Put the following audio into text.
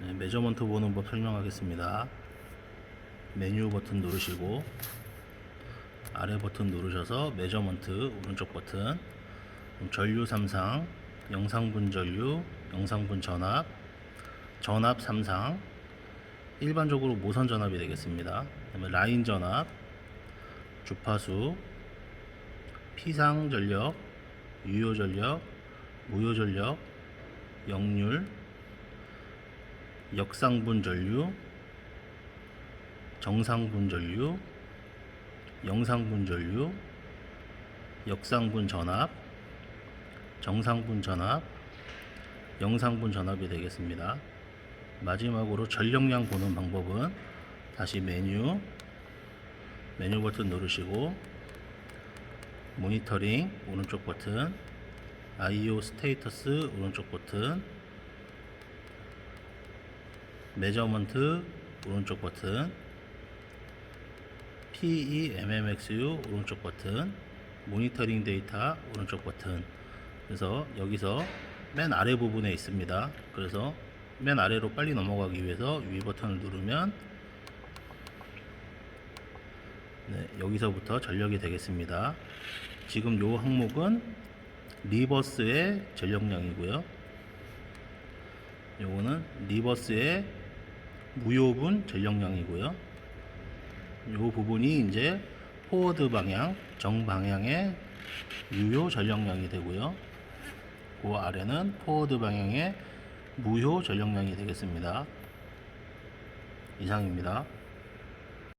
네, 메저먼트 보는 법 설명하겠습니다. 메뉴 버튼 누르시고 아래 버튼 누르셔서 메저먼트 오른쪽 버튼 전류 3상 영상분 전류 영상분 전압 전압 3상 일반적으로 모선 전압이 되겠습니다. 그다음에 라인 전압 주파수 피상 전력 유효 전력 무효 전력 역률 역상분 전류 정상분 전류 영상분 전류 역상분 전압 정상분 전압 영상분 전압이 되겠습니다. 마지막으로 전력량 보는 방법은 다시 메뉴 메뉴 버튼 누르시고 모니터링 오른쪽 버튼 IO 스테이터스 오른쪽 버튼 메저먼트 오른쪽 버튼. PEMMXU 오른쪽 버튼. 모니터링 데이터 오른쪽 버튼. 그래서 여기서 맨 아래 부분에 있습니다. 그래서 맨 아래로 빨리 넘어가기 위해서 위 버튼을 누르면 네, 여기서부터 전력이 되겠습니다. 지금 요 항목은 리버스의 전력량이고요. 요거는 리버스의 무효분 전력량이고요 요 부분이 이제 포워드 방향, 정방향의 유효 전력량이 되고요. 그 아래는 포워드 방향의 무효 전력량이 되겠습니다. 이상입니다.